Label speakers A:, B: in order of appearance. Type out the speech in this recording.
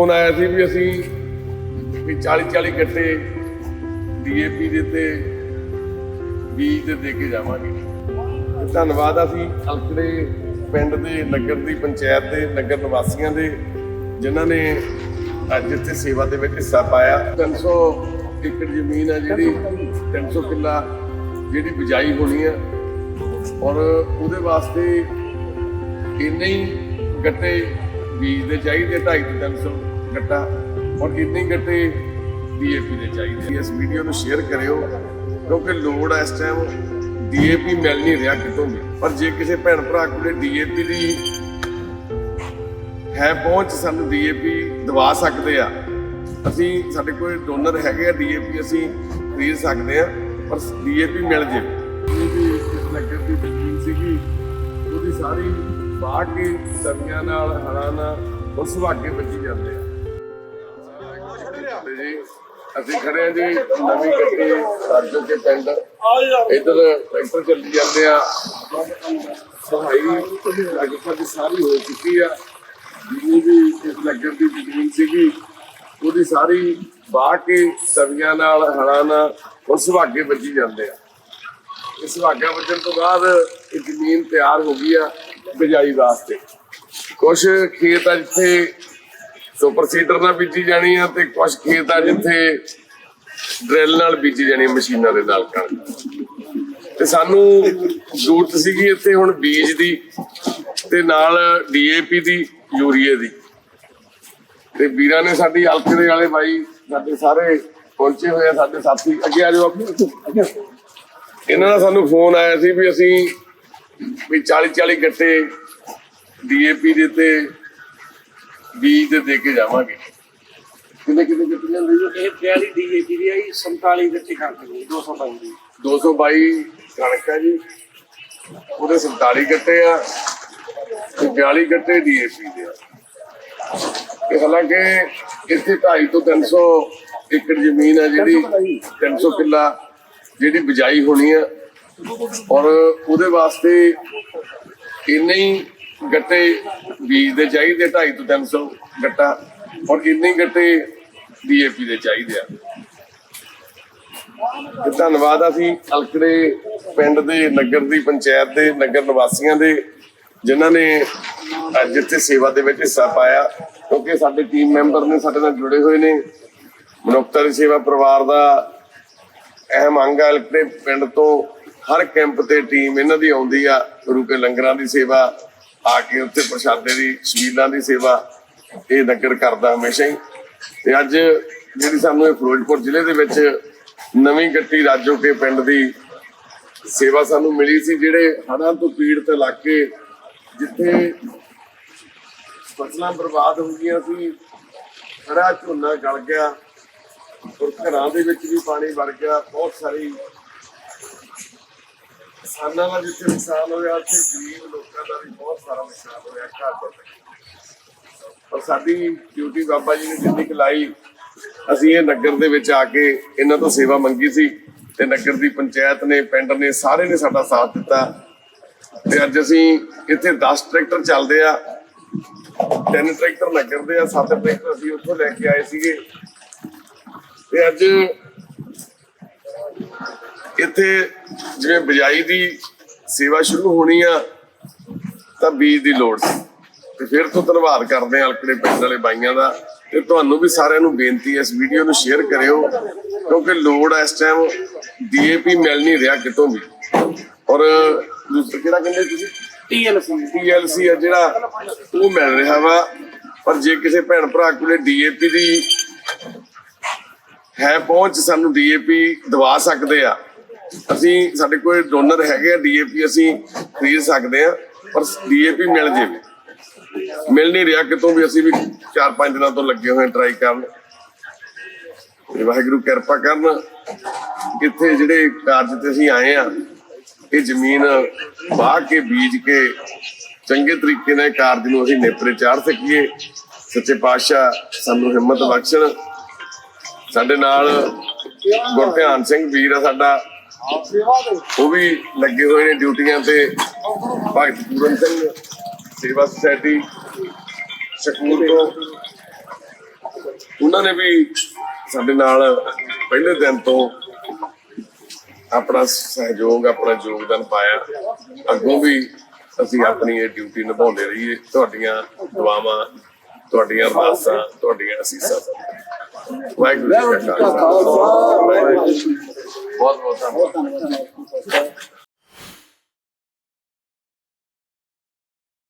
A: Phone ਆਇਆ ਸੀ ਵੀ ਅਸੀਂ ਵੀ 40 40 ਗੱਟੇ ਡੀਏਪੀ ਦੇ ਤੇ ਬੀਜ ਦੇ ਦੇ ਕੇ ਜਾਵਾਂਗੇ। ਤੇ ਧੰਨਵਾਦ ਅਸੀਂ ਅਲਕੜੇ ਪਿੰਡ ਦੇ, ਨਗਰ ਦੀ ਪੰਚਾਇਤ ਦੇ, ਨਗਰ ਨਿਵਾਸੀਆਂ ਦੇ, ਜਿਨ੍ਹਾਂ ਨੇ ਅੱਜ ਇੱਥੇ ਸੇਵਾ ਦੇ ਵਿੱਚ ਹਿੱਸਾ ਪਾਇਆ। 300 ਏਕੜ ਜ਼ਮੀਨ ਆ ਜਿਹੜੀ 300 ਕਿੱਲਾ ਜਿਹੜੀ ਬਿਜਾਈ ਹੋਣੀ ਆ। ਔਰ ਉਹਦੇ ਵਾਸਤੇ ਇੰਨੇ ਹੀ ਗੱਟੇ ਬੀਜ ਦੇ ਚਾਹੀਦੇ 250 ਤੋਂ 300 ਗੱਟਾ। ਔਰ ਇੰਨੇ ਹੀ ਗੱਟੇ ਡੀਏਪੀ ਦੇ ਚਾਹੀਦੇ ਇਸ ਵੀਡੀਓ ਨੂੰ ਸ਼ੇਅਰ ਕਰਿਓ, ਕਿਉਂਕਿ ਲੋੜ ਆ ਇਸ ਟਾਈਮ ਡੀਏਪੀ ਮਿਲ ਨਹੀਂ ਰਿਹਾ ਕਿਤੋਂ ਵੀ। ਪਰ ਜੇ ਕਿਸੇ ਭੈਣ ਭਰਾ ਕੋਲੇ ਡੀਏਪੀ ਦੀ ਹੈ ਪਹੁੰਚ, ਸਾਨੂੰ ਡੀਏਪੀ ਦਵਾ ਸਕਦੇ ਆ। ਅਸੀਂ, ਸਾਡੇ ਕੋਲ ਡੋਨਰ ਹੈਗੇ ਆ ਡੀਏਪੀ ਅਸੀਂ ਖਰੀਦ ਸਕਦੇ ਆ, ਪਰ ਡੀਏਪੀ ਮਿਲ ਜੇ। ਇਹਦੀ ਇਸ ਨਗਰ ਦੀ ਜ਼ਮੀਨ ਸੀਗੀ। ਉਹਦੀ ਸਾਰੀ ਬਾਹ ਕੇ ਸਰੀਆਂ ਨਾਲ ਹਲਾਂ ਨਾਲ ਉਸ ਸੁਹਾਗੇ ਵੱਜੀ ਜਾਂਦੇ। ਤੇ ਜੀ, ਅਸੀਂ ਖੜੇ ਆ ਜੀ ਨਵੀਂ ਗੱਡੀ ਸਾਜੋ ਕੇ ਪਿੰਡ। ਇਧਰ ਟਰੈਕਟਰ ਚੱਲੀ ਜਾਂਦੇ ਆ। ਸਹਾਈ ਲਗਭਗ ਸਾਰੀ ਹੋ ਚੁੱਕੀ ਆ। ਜਿੰਨੀ ਵੀ ਇਸ ਨਗਰ ਦੀ ਜ਼ਮੀਨ ਸੀਗੀ, ਉਹਦੀ ਸਾਰੀ ਬਾਹ ਕੇ ਸਰੀਆਂ ਨਾਲ ਹਲਾਂ ਨਾਲ ਉਸ ਸੁਹਾਗੇ ਵੱਜੀ ਜਾਂਦੇ ਆ। ਇਸ ਸੁਹਾਗਾ ਵੱਜਣ ਤੋਂ ਬਾਅਦ ਇਹ ਜ਼ਮੀਨ ਤਿਆਰ ਹੋ ਗਈ ਆ ਬਿਜਾਈ ਵਾਸਤੇ। ਕੁਝ ਖੇਤ ਆ ਜਿੱਥੇ ਸੁਪਰ ਸੀਡਰ ਨਾਲ ਬੀਜੀ ਜਾਣੀ ਆ ਤੇ ਕੁਝ ਖੇਤ ਆ ਜਿੱਥੇ ਡਰਿਲ ਨਾਲ ਬੀਜੀ ਜਾਣੀ ਮਸ਼ੀਨਾਂ ਦੇ ਨਾਲ ਕਣਕ। ਤੇ ਸਾਨੂੰ ਜ਼ਰੂਰਤ ਸੀਗੀ ਇੱਥੇ ਹੁਣ ਬੀਜ ਦੀ ਤੇ ਨਾਲ ਡੀਏਪੀ ਦੀ, ਯੂਰੀਏ ਦੀ। ਤੇ ਵੀਰਾਂ ਨੇ ਸਾਡੀ ਹਲਕੇ ਦੇ ਵਾਲੇ ਬਾਈ ਸਾਡੇ ਸਾਰੇ ਪਹੁੰਚੇ ਹੋਏ ਆ, ਸਾਡੇ ਸਾਥੀ। ਅੱਗੇ ਆ ਜਾਓ ਆਪਣੇ। ਇਹਨਾਂ ਦਾ ਸਾਨੂੰ ਫੋਨ ਆਇਆ ਸੀ ਵੀ ਅਸੀਂ ਵੀ 40 40 ਗੱਟੇ ਡੀਏਪੀ ਦੇ ਤੇ ਬੀਜ ਦੇ ਦੇ ਕੇ ਜਾਵਾਂਗੇ। ਕਿੰਨੇ ਕਿੰਨੇ ਗੱਟੀਆਂ ਲਈ
B: ਇਹ 42 ਡੀਏਪੀ ਦੀ ਆਈ 47 ਦੇ ਟਿਕਟ ਦੀ। 222 ਦੀ
A: 222 ਕਣਕ ਹੈ ਜੀ। ਉਹਦੇ 47 ਗੱਟੇ ਆ ਤੇ 42 ਗੱਟੇ ਡੀਏਪੀ ਦੇ ਆ। ਤੇ ਹਾਲਾਂਕਿ ਇੱਥੇ 250 ਤੋਂ 300 ਏਕੜ ਜ਼ਮੀਨ ਹੈ ਜਿਹੜੀ 300 ਕਿੱਲਾ ਜਿਹੜੀ ਬਿਜਾਈ ਹੋਣੀ ਆ। ਔਰ ਉਹਦੇ ਵਾਸਤੇ ਇੰਨੇ ਹੀ ਗੱਟੇ ਬੀਜ ਦੇ ਚਾਹੀਦੇ 250 ਤੋਂ 300 ਗੱਟਾ। ਔਰ ਇੰਨੇ ਗੱਟੇ ਡੀਏਪੀ ਦੇ ਚਾਹੀਦੇ ਆ। ਤੇ ਧੰਨਵਾਦ ਅਸੀਂ ਹਲਕੜੇ ਪਿੰਡ ਦੇ, ਨਗਰ ਦੀ ਪੰਚਾਇਤ ਦੇ, ਨਗਰ ਨਿਵਾਸੀਆਂ ਦੇ, ਜਿਨ੍ਹਾਂ ਨੇ ਅੱਜ ਇੱਥੇ ਸੇਵਾ ਦੇ ਵਿੱਚ ਹਿੱਸਾ ਪਾਇਆ। ਕਿਉਂਕਿ ਸਾਡੇ ਟੀਮ ਮੈਂਬਰ ਨੇ ਸਾਡੇ ਨਾਲ ਜੁੜੇ ਹੋਏ ਨੇ। ਮਨੁੱਖਤਾ ਦੀ ਸੇਵਾ ਪਰਿਵਾਰ ਦਾ ਅਹਿਮ ਅੰਗ ਹੈ ਅਲਕੜੇ ਪਿੰਡ ਤੋਂ ਹਰ ਕੈਂਪ ਤੇ ਟੀਮ ਇਹਨਾਂ ਦੀ ਆਉਂਦੀ ਆ। ਗੁਰੂ ਕੇ ਲੰਗਰਾਂ ਦੀ ਸੇਵਾ ਆ ਕੇ ਉੱਥੇ ਪ੍ਰਸ਼ਾਦੇ ਦੀ, ਸ਼ਬੀਲਾਂ ਦੀ ਸੇਵਾ ਇਹ ਨਗਰ ਕਰਦਾ ਹਮੇਸ਼ਾ ਹੀ। ਤੇ ਅੱਜ ਜਿਹੜੀ ਸਾਨੂੰ ਇਹ ਫਿਰੋਜ਼ਪੁਰ ਜ਼ਿਲ੍ਹੇ ਦੇ ਵਿੱਚ ਨਵੀਂ ਗੱਟੀ ਰਾਜੋ ਕੇ ਪਿੰਡ ਦੀ ਸੇਵਾ ਸਾਨੂੰ ਮਿਲੀ ਸੀ, ਜਿਹੜੇ ਹੜ੍ਹਾਂ ਤੋਂ ਪੀੜਤ ਇਲਾਕੇ ਜਿੱਥੇ ਫਸਲਾਂ ਬਰਬਾਦ ਹੋ ਗਈਆਂ ਸੀ ਹਰਾ ਝੋਨਾ ਗਲ ਗਿਆ, ਔਰ ਘਰਾਂ ਦੇ ਵਿੱਚ ਵੀ ਪਾਣੀ ਵੜ ਗਿਆ, ਬਹੁਤ ਸਾਰੀ ਕਿਸਾਨਾਂ ਦਾ ਜਿੱਥੇ ਨੁਕਸਾਨ ਹੋਇਆ, ਉੱਥੇ ਗਰੀਬ ਲੋਕਾਂ ਦਾ ਵੀ ਬਹੁਤ ਸਾਰਾ ਨੁਕਸਾਨ ਹੋਇਆ, ਘਰ ਦਾ ਪਰ ਸਾਡੀ ਡਿਊਟੀ ਬਾਬਾ ਜੀ ਨੇ ਜਿੰਨੀ ਕੁ ਅਸੀਂ ਇਹ ਨਗਰ ਦੇ ਵਿੱਚ ਆ ਕੇ ਇਹਨਾਂ ਤੋਂ ਸੇਵਾ ਮੰਗੀ ਸੀ ਤੇ ਨਗਰ ਦੀ ਪੰਚਾਇਤ ਨੇ, ਪਿੰਡ ਨੇ, ਸਾਰੇ ਨੇ ਸਾਡਾ ਸਾਥ ਦਿੱਤਾ। ਤੇ ਅੱਜ ਅਸੀਂ ਇੱਥੇ 10 ਟਰੈਕਟਰ ਚੱਲਦੇ ਆ, ਤਿੰਨ ਟਰੈਕਟਰ ਨਗਰ ਦੇ ਆ, ਸੱਤ ਟਰੈਕਟਰ ਅਸੀਂ ਉੱਥੋਂ ਲੈ ਕੇ ਆਏ ਸੀਗੇ। ਤੇ ਅੱਜ ਇੱਥੇ ਜਿਵੇਂ ਬਿਜਾਈ ਦੀ ਸੇਵਾ ਸ਼ੁਰੂ ਹੋਣੀ ਆ ਤਾਂ ਬੀਜ ਦੀ ਲੋੜ ਸੀ। ਤੇ ਫਿਰ ਤੋਂ ਧੰਨਵਾਦ ਕਰਦੇ ਹਾਂ ਹਲਕੜੇ ਪਿੰਡ ਵਾਲੇ ਬਾਈਆਂ ਦਾ। ਤੇ ਤੁਹਾਨੂੰ ਵੀ ਸਾਰਿਆਂ ਨੂੰ ਬੇਨਤੀ ਹੈ ਇਸ ਵੀਡੀਓ ਨੂੰ ਸ਼ੇਅਰ ਕਰਿਓ ਕਿਉਂਕਿ ਲੋੜ ਆ ਇਸ ਟਾਈਮ ਡੀਏਪੀ ਮਿਲ ਨਹੀਂ ਰਿਹਾ ਕਿਤੋਂ ਵੀ। ਔਰ ਦੂਸਰਾ ਕਿਹੜਾ ਕਹਿੰਦੇ ਤੁਸੀਂ?
B: ਟੀਐਲਸੀ
A: ਟੀਐਲਸੀ ਆ ਜਿਹੜਾ ਉਹ ਮਿਲ ਰਿਹਾ ਵਾ। ਪਰ ਜੇ ਕਿਸੇ ਭੈਣ ਭਰਾ ਕੋਲੇ ਡੀਏਪੀ ਦੀ ਹੈ ਪਹੁੰਚ ਸਾਨੂੰ ਡੀਏਪੀ ਦਵਾ ਸਕਦੇ ਆ। ਅਸੀਂ ਸਾਡੇ ਕੋਲ ਡੋਨਰ ਹੈਗੇ ਆ ਡੀਏਪੀ ਅਸੀਂ ਖਰੀਦ ਸਕਦੇ ਆ, ਪਰ ਡੀਏਪੀ ਮਿਲ ਜੇ ਮਿਲ ਨਹੀਂ ਰਿਹਾ ਕਿਤੋਂ ਵੀ ਅਸੀਂ ਵੀ 4-5 ਦਿਨਾਂ ਤੋਂ ਲੱਗੇ ਹੋਏ ਟਰਾਈ ਕਰਨ। ਤੇ ਵਾਹਿਗੁਰੂ ਕਿਰਪਾ ਕਰਨ ਇੱਥੇ ਜਿਹੜੇ ਕਾਰਜ ਤੇ ਅਸੀਂ ਆਏ ਆ, ਇਹ ਜ਼ਮੀਨ ਵਾਹ ਕੇ, ਬੀਜ ਕੇ, ਚੰਗੇ ਤਰੀਕੇ ਨਾਲ ਕਾਰਜ ਨੂੰ ਅਸੀਂ ਨੇਪਰੇ ਚਾੜ ਸਕੀਏ। ਸੱਚੇ ਪਾਤਸ਼ਾਹ ਸਾਨੂੰ ਹਿੰਮਤ ਬਖਸ਼ਣ। ਸਾਡੇ ਨਾਲ ਗੁਰਧਿਆਨ ਸਿੰਘ ਵੀਰ ਆ ਸਾਡਾ। ਉਹ ਵੀ ਲੱਗੇ ਹੋਏ ਨੇ ਡਿਊਟੀਆਂ ਤੇ। ਭਗਤ ਪੂਰਨ ਸਿੰਘ, ਸੇਵਾ ਸੁਸਾਇਟੀ, ਸਕੂਲ ਤੋਂ। ਉਹਨਾਂ ਨੇ ਵੀ ਸਾਡੇ ਨਾਲ ਪਹਿਲੇ ਦਿਨ ਤੋਂ ਆਪਣਾ ਸਹਿਯੋਗ, ਆਪਣਾ ਯੋਗਦਾਨ ਪਾਇਆ। ਅੱਗੋਂ ਵੀ ਅਸੀਂ ਆਪਣੀ ਇਹ ਡਿਊਟੀ ਨਿਭਾਉਂਦੇ ਰਹੀਏ। ਤੁਹਾਡੀਆਂ ਦੁਆਵਾਂ, ਤੁਹਾਡੀਆਂ ਅਰਦਾਸਾਂ ਤੁਹਾਡੀਆਂ ਅਸੀਸਾਂ। ਵਾਹਿਗੁਰੂ ਜੀ ਕਾ ਖਾਲਸਾ। ਵਾਹਿਗੁਰੂ ਜੀ ਕੀ ਫਤਿਹ। ਬਹੁਤ ਬਹੁਤ ਧੰਨਵਾਦ